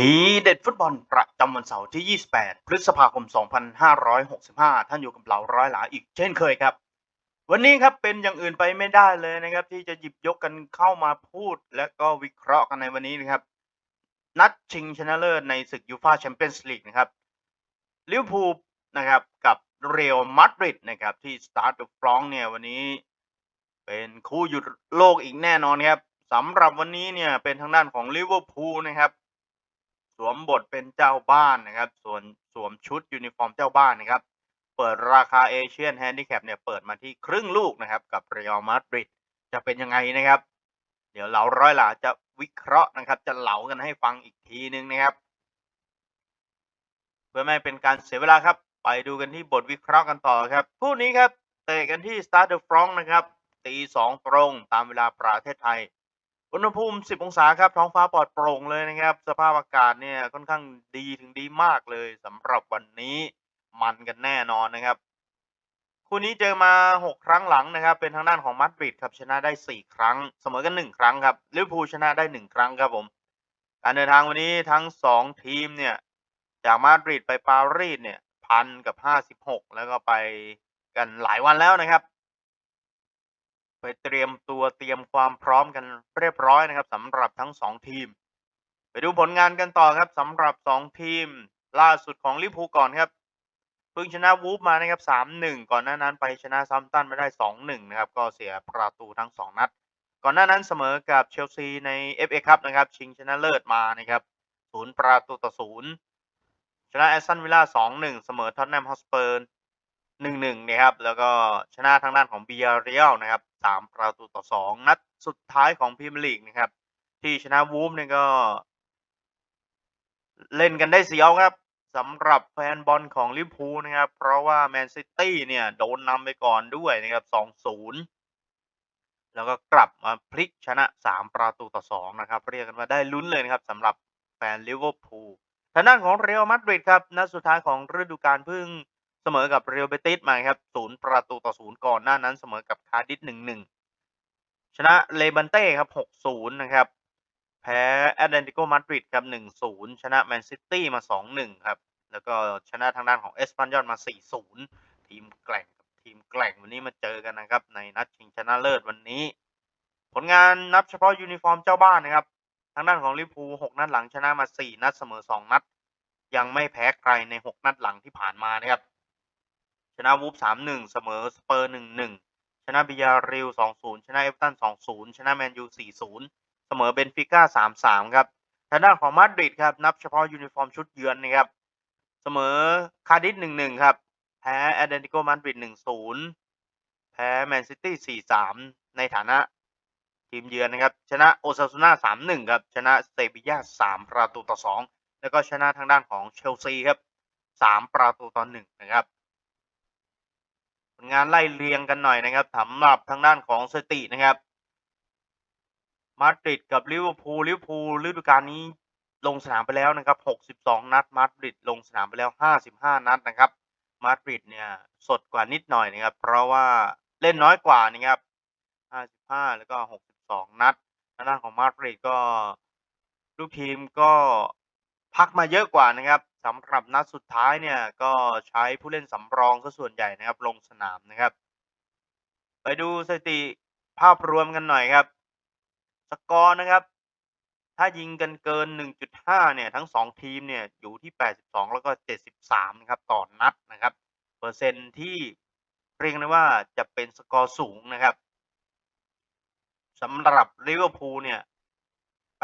ทีเด็ดฟุตบอลประจำวันเสาร์ที่ 28 พฤษภาคม 2565 ท่านอยู่กับเราร้อยหลาอีกเช่นเคยครับ วันนี้ครับเป็นอย่างอื่นไปไม่ได้เลยนะครับ ที่จะหยิบยกกันเข้ามาพูด และก็วิเคราะห์กันในวันนี้นะครับ นัดชิงชนะเลิศในศึกยูฟาแชมเปี้ยนส์ลีกนะครับลิเวอร์พูลนะครับกับเรอัลมาดริดนะครับที่สตาร์ทเดอะฟรองเนี่ยวันนี้ เป็นคู่หยุดโลกอีกแน่นอนครับสำหรับวันนี้เนี่ยเป็นทางด้านของลิเวอร์พูลนะครับ สวมบทเป็นเจ้าบ้านนะครับส่วนสวมชุดยูนิฟอร์มเจ้าบ้านนะครับ เปิดราคาเอเชียนแฮนดิแคปเนี่ยเปิดมาที่ครึ่งลูกนะครับ กับเรอัลมาดริดจะเป็นยังไงนะครับ เดี๋ยวเราร้อยหลาจะวิเคราะห์นะครับ จะเหลากันให้ฟังอีกทีนึงนะครับ เพื่อไม่เป็นการเสียเวลาครับ ไปดูกันที่บทวิเคราะห์กันต่อครับคู่นี้ครับเตะกันที่ Stade de France นะครับตีสองตรงตามเวลาประเทศไทย อุณหภูมิ 10 องศาครับ ท้องฟ้าปลอดโปร่งเลยนะครับ สภาพอากาศเนี่ยค่อนข้างดีถึงดีมากเลยสำหรับวันนี้มันกันแน่นอนนะครับ คู่นี้เจอมา 6 ครั้งหลังนะครับ เป็นทางด้านของมาดริดครับชนะได้ 4 ครั้ง เสมอกัน 1 ครั้งครับลิเวอร์พูลชนะได้ 1 ครั้งครับผม การเดินทางวันนี้ทั้ง 2 ทีมเนี่ยจากมาดริดไปปารีสเนี่ยพันกับ 56 แล้วก็ไปกันหลายวันแล้วนะครับ เตรียมตัวเตรียมความพร้อมกันเรียบร้อยนะครับสำหรับทั้ง 2 ทีม ไปดูผลงานกันต่อครับสำหรับ 2 ทีม ล่าสุดของลิพูก่อนครับเพิ่งชนะวูฟมานะครับ3-1 ก่อนหน้านั้นไปชนะซัมตันมาได้ 2-1 นะครับ ก็เสียประตูทั้ง 2 นัด ก่อนหน้านั้นเสมอกับเชลซีใน FA คัพนะครับชิงชนะเลิศมานะครับ0ประตูต่อ0ชนะแอสตันวิลล่า2-1 เสมอท็อตแนมฮอสเปอร์1-1นะครับแล้วก็ชนะทางด้านของเบียร์เรียลนะครับ3 ประตูต่อ 2 นัดสุดท้ายของพรีเมียร์ลีกนะครับ ที่ชนะวูฟเนี่ยก็ เล่นกันได้เสียวครับสำหรับแฟนบอลของลิเวอร์พูลนะครับ เพราะว่าแมนซิตี้เนี่ย โดนนำไปก่อนด้วยนะครับ 2-0 แล้วก็กลับมาพลิกชนะ 3 ประตูต่อ 2 นะครับ เรียกกันว่าได้ลุ้นเลยนะครับสำหรับแฟนลิเวอร์พูลทางด้านของเรอัลมาดริดครับนัดสุดท้ายของฤดูกาลเพิ่ง เสมอกับเรอัลเบติสมาครับ0ประตูต่อ0ก่อนหน้านั้นเสมอกับคาร์ดิฟ1-1ชนะเลบันเต้ครับ6-0นะครับแพ้แอตเลติโกมาดริดครับ1-0ชนะแมนซิตี้มา2-1ครับแล้วก็ชนะทางด้านของเอสปันยอลมา4-0ทีมแกร่งกับทีมแกร่งวันนี้มาเจอกันนะครับ ในนัดชิงชนะเลิศวันนี้ ผลงานนับเฉพาะยูนิฟอร์มเจ้าบ้านนะครับทางด้านของลิเวอร์พูล6นัดหลังชนะมา4นัดเสมอ2นัด ยังไม่แพ้ใครใน6นัดหลังที่ผ่านมานะครับ ชนะวูฟ3-1เสมอสเปอร์1-1ชนะบิยาริล2-0ชนะเอฟตัน2-0ชนะแมนยู4-0เสมอเบนฟิก้า3-3ครับทางด้านของมาดริดครับนับเฉพาะยูนิฟอร์มชุดเยือนนะครับเสมอคาร์ดิฟ1-1ครับแพ้แอตเลติโกมาดริด1-0แพ้แมนซิตี้4-3ในฐานะทีมเยือนนะครับ ชนะโอซาซูน่า3-1ครับ ชนะเซบียา3ประตูต่อ2แล้วก็ชนะทางด้านของเชลซีครับ3ประตูต่อ1นะครับ งานไล่เรียงกันหน่อยนะครับสำหรับทางด้านของสตินะครับมาดริดกับลิเวอร์พูลลิเวอร์พูลฤดูกาลนี้ลงสนามไปแล้วนะครับ 62 นัด มาดริดลงสนามไปแล้ว 55 นัดนะครับ มาดริดเนี่ยสดกว่านิดหน่อยนะครับ เพราะว่าเล่นน้อยกว่านะครับ 55 แล้วก็ 62 นัดทางด้านของมาดริดก็ลูกทีมก็พักมาเยอะกว่านะครับสำหรับนัดสุดท้ายเนี่ยก็ใช้ผู้เล่นสำรองซะส่วนใหญ่นะครับ ลงสนามนะครับ ไปดูสถิติภาพรวมกันหน่อยครับ สกอร์นะครับ ถ้ายิงกันเกิน 1.5 เนี่ย ทั้ง 2 ทีมเนี่ย อยู่ที่ 82 แล้วก็ 73 นะครับ ต่อนัดนะครับ เปอร์เซ็นต์ที่เรียกได้ว่าจะเป็นสกอร์สูงนะครับสำหรับลิเวอร์พูลเนี่ย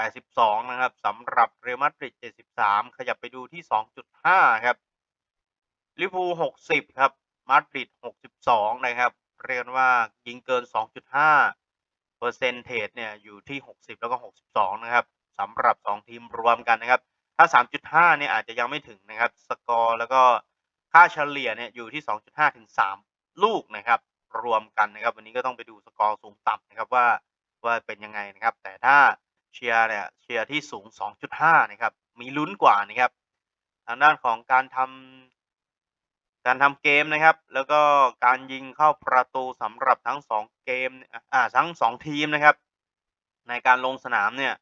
82 นะครับสำหรับเรอัลมาดริด 73 ขยับไปดูที่ 2.5 ครับลิเวอร์พูล 60 ครับมาดริด 62 นะครับ เรียกว่ายิงเกิน 2.5 เปอร์เซ็นเทจเนี่ยอยู่ที่ 60 แล้วก็ 62 นะครับสำหรับ 2 ทีมรวมกันนะครับ ถ้า 3.5 เนี่ยอาจจะยังไม่ถึงนะครับ สกอร์แล้วก็ค่าเฉลี่ยเนี่ยอยู่ที่ 2.5 ถึง 3 ลูกนะครับ รวมกันนะครับ วันนี้ก็ต้องไปดูสกอร์สูงต่ำนะครับว่าว่าเป็นยังไงนะครับ แต่ถ้า เชียร์เนี่ยเชียร์ที่สูง 2.5 นะครับ มีลุ้นกว่านะครับ ทางด้านของการทำการทำเกมนะครับ แล้วก็การยิงเข้าประตูสำหรับทั้ง 2 เกมอ่าทั้ง 2 ทีมนะครับ ในการลงสนามเนี่ย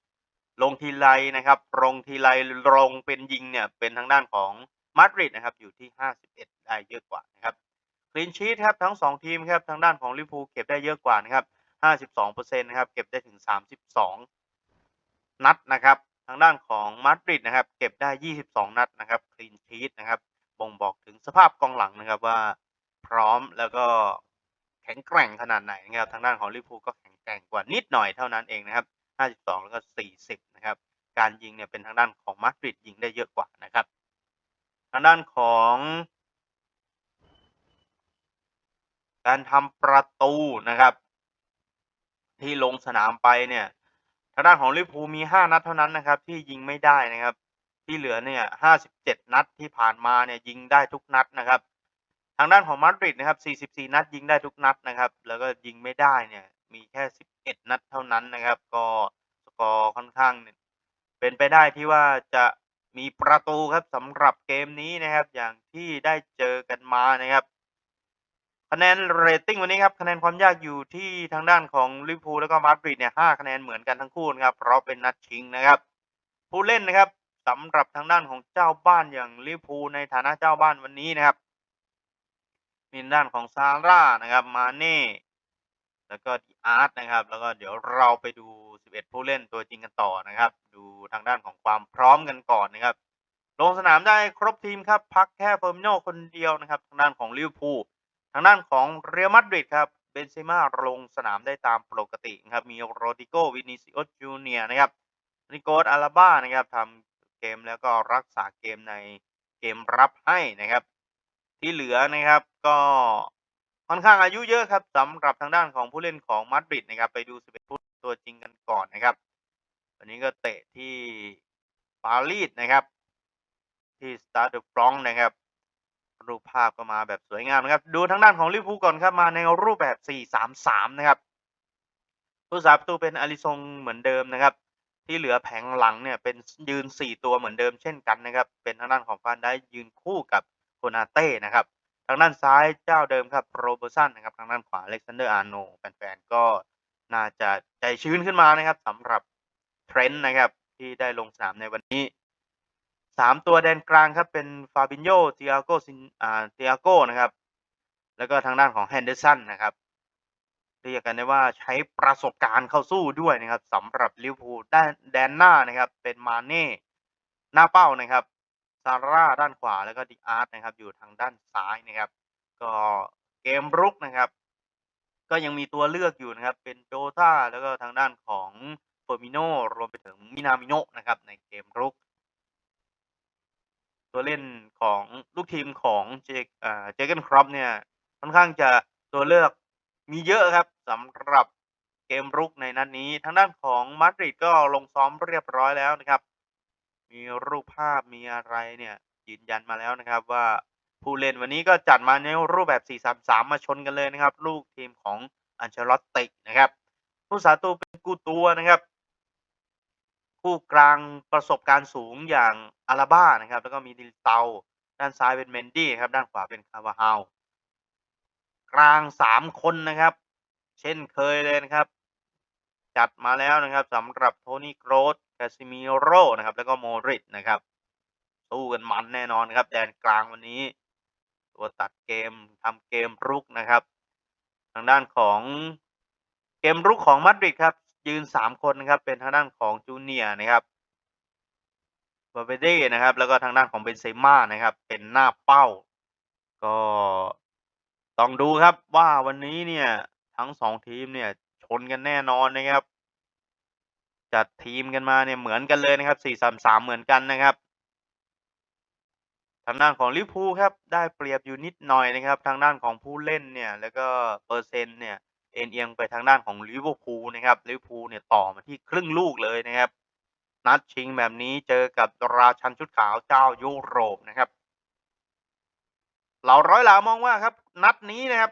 ลงทีไรนะครับลงทีไรลงเป็นยิงเนี่ยเป็นทางด้านของมาดริดนะครับอยู่ที่ 51 ได้เยอะกว่านะครับคลีนชีตครับทั้ง 2 ทีมครับทางด้านของลิเวอร์พูลเก็บได้เยอะกว่านะครับ 52%นะครับเก็บได้ถึง 32 นัดนะครับ ทางด้านของมาดริดนะครับ เก็บได้ 22 นัดนะครับคลีนชีตนะครับ บ่งบอกถึงสภาพกองหลังนะครับว่าพร้อมแล้วก็แข็งแกร่งขนาดไหนนะครับ ทางด้านของลิเวอร์พูลก็แข็งแกร่งกว่านิดหน่อยเท่านั้นเองนะครับ 52 แล้วก็ 40 นะครับ การยิงเนี่ยเป็นทางด้านของมาดริดยิงได้เยอะกว่านะครับ ทางด้านของการทำประตูนะครับ ที่ลงสนามไปเนี่ย ทางด้านของลิเวอร์พูลมี5นัดเท่านั้นนะครับ ที่ยิงไม่ได้นะครับ ที่เหลือเนี่ย57นัดที่ผ่านมาเนี่ยยิงได้ทุกนัดนะครับ ทางด้านของมาดริดนะครับ44นัดยิงได้ทุกนัดนะครับ แล้วก็ยิงไม่ได้เนี่ยมีแค่11นัดเท่านั้นนะครับ ก็สกอร์ค่อนข้างเป็นไปได้ที่ว่าจะมีประตูครับสำหรับเกมนี้นะครับ อย่างที่ได้เจอกันมานะครับ นนเรตติ้งวันนี้ครับคะแนนความยากอยู่ที่ทางด้านของลิเวอร์พูลแล้วก็มาดริดเนี่ย5คะแนนเหมือนกันทั้งคู่นะครับเพราะเป็นนัดชิงนะครับ ผู้เล่นนะครับสำหรับทางด้านของเจ้าบ้านอย่างลิเวอร์พูลในฐานะเจ้าบ้านวันนี้นะครับ มีด้านของซาร่านะครับมาเน่แล้วก็ดีอาร์ตนะครับ แล้วก็เดี๋ยวเราไปดู 11 ผู้เล่นตัวจริงกันต่อนะครับ ดูทางด้านของความพร้อมกันก่อนนะครับลงสนามได้ครบทีมครับ พักแค่เฟอร์มิโนคนเดียวนะครับ ทางด้านของลิเวอร์พูล ทางด้านของเรอัลมาดริดครับเบนเซม่าลงสนามได้ตามปกตินะครับมีโรดิโกวินิซิโอจูเนียนะครับนิโกสอาราบ้านะครับทำเกมแล้วก็รักษาเกมในเกมรับให้นะครับ ที่เหลือนะครับก็ค่อนข้างอายุเยอะครับสำหรับทางด้านของผู้เล่นของมาดริดนะครับไปดู11ผู้ตัวจริงกันก่อนนะครับวันนี้ก็เตะที่ปารีสนะครับ ที่สตาร์เดฟรองนะครับ รูปภาพก็มาแบบสวยงามนะครับ ดูทางด้านของลิเวอร์พูลก่อนครับมาในรูปแบบ 4-3-3 นะครับผู้สาประตูเป็นอาริซงเหมือนเดิมนะครับ ที่เหลือแผงหลังเนี่ยเป็นยืน 4 ตัวเหมือนเดิมเช่นกันนะครับ เป็นทางด้านของฟานได้ยืนคู่กับโคนาเต้นะครับ ทางด้านซ้ายเจ้าเดิมครับโรเบอร์สันนะครับ ทางด้านขวาเล็กซานเดอร์อาร์โนแฟนๆก็น่าจะใจชื้นขึ้นมานะครับสำหรับเทรนต์นะครับที่ได้ลงสนามในวันนี้ สามตัวแดนกลางครับเป็นฟาบินโยเตียโกซินอ่าเตียโกนะครับ แล้วก็ทางด้านของแฮนเดอร์สันนะครับ เรียกกันได้ว่าใช้ประสบการณ์เข้าสู้ด้วยนะครับสำหรับลิเวอร์พูลด้านแดนหน้านะครับ เป็นมาเน่หน้าเป้านะครับซาร่าด้านขวาแล้วก็ดิอาร์ตนะครับ อยู่ทางด้านซ้ายนะครับ ก็เกมรุกนะครับ ก็ยังมีตัวเลือกอยู่นะครับ เป็นโจตาแล้วก็ทางด้านของเฟอร์มิโนรวมไปถึงมินามิโนนะครับ ในเกมรุก ตัวเล่นของลูกทีมของเจเจเกนครอปเนี่ยค่อนข้างจะตัวเลือกมีเยอะครับสำหรับเกมรุกในนัดนนี้ ทางด้านของมาดริดก็ลงซ้อมเรียบร้อยแล้วนะครับ มีรูปภาพมีอะไรเนี่ยยืนยันมาแล้วนะครับว่าผู้เล่นวันนี้ก็จัดมาในรูปแบบ 4-3-3 มาชนกันเลยนะครับ ลูกทีมของอันเชลอตตินะครับผู้สาตูเป็นกูตัวนะครับ คู่กลางประสบการณ์สูงอย่างอาราบ้านะครับ แล้วก็มีดิลเตา ด้านซ้ายเป็นเมนดี้ครับ ด้านขวาเป็นคาร์วาฮาลกลางสามคนนะครับ เช่นเคยเลยนะครับ จัดมาแล้วนะครับสำหรับโทนี่โกรสคาซิมิโร่นะครับ แล้วก็โมริดนะครับสู้กันมันแน่นอนครับ แดนกลางวันนี้ ตัวตัดเกมทำเกมรุกนะครับ ทางด้านของเกมรุกของมาดริดครับ ยืนสามคนนะครับ เป็นทางด้านของจูเนียนะครับบาเบเด้นะครับ แล้วก็ทางด้านของเบนเซม่านะครับ เป็นหน้าเป้า ก็ต้องดูครับว่าวันนี้เนี่ยทั้งสองทีมเนี่ยชนกันแน่นอนนะครับ จัดทีมกันมาเนี่ยเหมือนกันเลยนะครับ4-3-3เหมือนกันนะครับ ทางด้านของลิพูครับได้เปรียบอยู่นิดหน่อยนะครับ ทางด้านของผู้เล่นเนี่ย แล้วก็เปอร์เซ็นต์เนี่ย เอ็นเอียงไปทางด้านของลิเวอร์พูลนะครับลิเวอร์พูลเนี่ยต่อมาที่ครึ่งลูกเลยนะครับ นัดชิงแบบนี้เจอกับราชันชุดขาวเจ้ายุโรปนะครับเหล่าร้อยหลามองว่าครับ นัดนี้นะครับ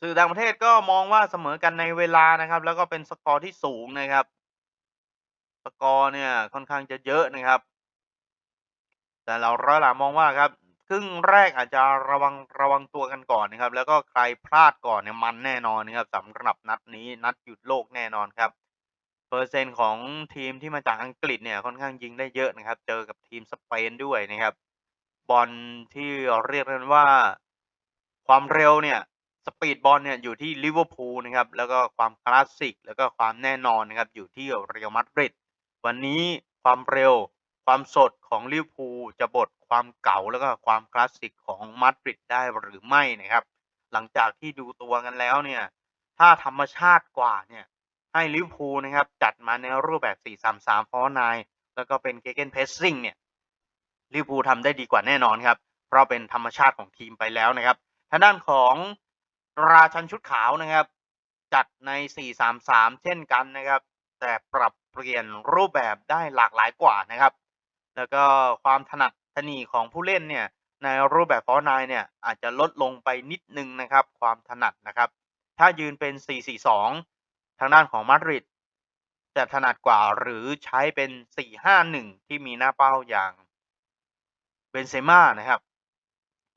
สื่อต่างประเทศก็มองว่าเสมอกันในเวลานะครับ แล้วก็เป็นสกอร์ที่สูงนะครับ สกอร์เนี่ยค่อนข้างจะเยอะนะครับ แต่เราร้อยหลามองว่าครับ ครึ่งแรกอาจจะระวังระวังตัวกันก่อนนะครับ แล้วก็ใครพลาดก่อนเนี่ยมันแน่นอนนะครับสำหรับนัดนี้นัดหยุดโลกแน่นอนครับเปอร์เซ็นต์ของทีมที่มาจากอังกฤษเนี่ยค่อนข้างยิงได้เยอะนะครับ เจอกับทีมสเปนด้วยนะครับ บอลที่เรียกกันว่าความเร็วเนี่ยสปีดบอลเนี่ยอยู่ที่ลิเวอร์พูลนะครับ แล้วก็ความคลาสสิก แล้วก็ความแน่นอนนะครับอยู่ที่เรอัลมาดริดวันนี้ความเร็ว ความสดของลิเวอร์พูลจะบดความเก่าแล้วก็ความคลาสสิกของมาดริดได้หรือไม่นะครับ หลังจากที่ดูตัวกันแล้วเนี่ยถ้าธรรมชาติกว่าเนี่ยให้ลิเวอร์พูลนะครับจัดมาในรูปแบบ 4-3-3ฟอร์นายแล้วก็เป็นเกเกนเพสซิ่งเนี่ยลิเวอร์พูลทำได้ดีกว่าแน่นอนครับ เพราะเป็นธรรมชาติของทีมไปแล้วนะครับทางด้านของราชันชุดขาวนะครับ จัดใน 4-3-3 เช่นกันนะครับ แต่ปรับเปลี่ยนรูปแบบได้หลากหลายกว่านะครับ แล้วก็ความถนัดถนีของผู้เล่นเนี่ยในรูปแบบฟอร์นายเนี่ยอาจจะลดลงไปนิดนึงนะครับ ความถนัดนะครับ ถ้ายืนเป็น 4-4-2 ทางด้านของมาดริดจะถนัดกว่าหรือใช้เป็น 4-5-1 ที่มีหน้าเป้าอย่างเบนเซม่านะครับ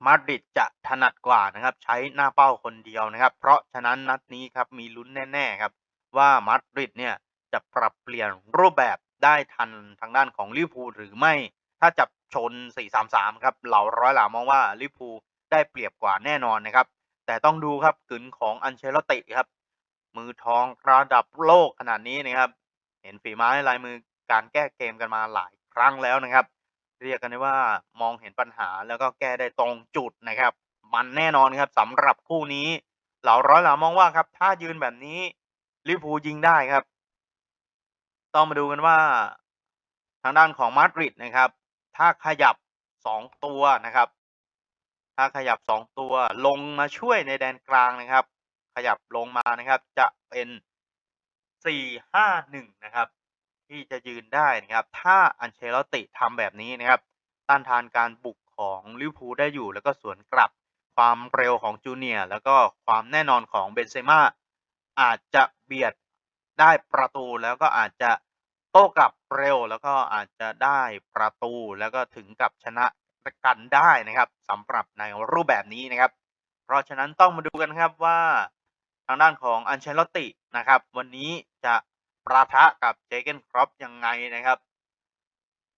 มาดริดจะถนัดกว่านะครับ ใช้หน้าเป้าคนเดียวนะครับ เพราะฉะนั้นนัดนี้ครับมีลุ้นแน่ ๆ ครับ ว่ามาดริดเนี่ยจะปรับเปลี่ยนรูปแบบ ได้ทันทางด้านของลิเวอร์พูลหรือไม่ถ้าจับชน 4-3-3 ครับ เหล่าร้อยหลามองว่าลิเวอร์พูลได้เปรียบกว่าแน่นอนนะครับ แต่ต้องดูครับกึนของอันเชลติครับ มือทองระดับโลกขนาดนี้นะครับ เห็นฝีไม้ลายมือการแก้เกมกันมาหลายครั้งแล้วนะครับ เรียกกันได้ว่ามองเห็นปัญหาแล้วก็แก้ได้ตรงจุดนะครับ มันแน่นอนครับสำหรับคู่นี้ เหล่าร้อยหลามองว่าครับ ถ้ายืนแบบนี้ลิเวอร์พูลยิงได้ครับ ต้องมาดูกันว่าทางด้านของมาดริดนะครับ ถ้าขยับ 2 ตัวนะครับ ถ้าขยับ 2 ตัวลงมาช่วยในแดนกลางนะครับ ขยับลงมานะครับจะเป็น 4-5-1 นะครับ ที่จะยืนได้นะครับ ถ้าอันเชลติทำแบบนี้นะครับ ต้านทานการบุกของลิวพูได้อยู่ แล้วก็สวนกลับความเร็วของจูเนียร์แล้วก็ความแน่นอนของเบนเซม่าอาจจะเบียด ได้ประตูแล้วก็อาจจะโต้กลับเร็ว แล้วก็อาจจะได้ประตูแล้วก็ถึงกับชนะกันได้นะครับสำหรับในรูปแบบนี้นะครับ เพราะฉะนั้นต้องมาดูกันครับว่าทางด้านของอันเชลตินะครับ วันนี้จะประทะกับเจเกนครอปยังไงนะครับ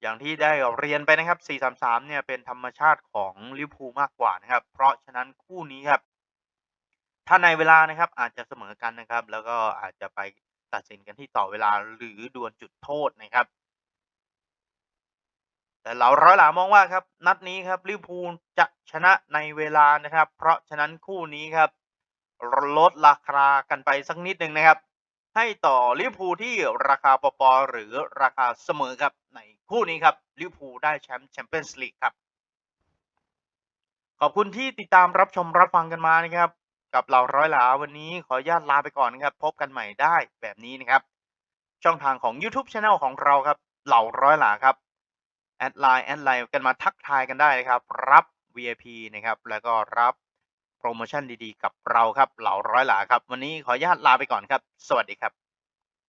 อย่างที่ได้เรียนไปนะครับ 4-3-3 เนี่ยเป็นธรรมชาติของลิเวอร์พูลมากกว่านะครับ เพราะฉะนั้นคู่นี้ครับ ถ้าในเวลานะครับอาจจะเสมอกันนะครับ แล้วก็อาจจะไป ตัดสินกันที่ต่อเวลาหรือดวลจุดโทษนะครับ แต่เหล่าร้อยหลามองว่าครับ นัดนี้ครับลิเวอร์พูลจะชนะในเวลานะครับ เพราะฉะนั้นคู่นี้ครับลดราคากันไปสักนิดหนึ่งนะครับ ให้ต่อลิเวอร์พูลที่ราคาปปหรือราคาเสมอครับในคู่นี้ครับลิเวอร์พูลได้แชมป์แชมเปี้ยนส์ลีกครับขอบคุณที่ติดตามรับชมรับฟังกันมานะครับ กับเราร้อยหลาวันนี้ขออนุญาตลาไปก่อนนะครับ พบกันใหม่ได้แบบนี้นะครับ ช่องทางของ YouTube Channel ของเราครับ เหล่าร้อยหลาครับแอดไลน์แอดไลน์กันมาทักทายกันได้นะครับ รับ VIP นะครับ แล้วก็รับโปรโมชั่นดีๆ กับเราครับ เหล่าร้อยหลาครับ วันนี้ขออนุญาตลาไปก่อนครับ สวัสดีครับ